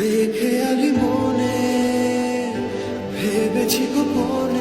বেখেয়ালি মনে ভেবেছি গোপনে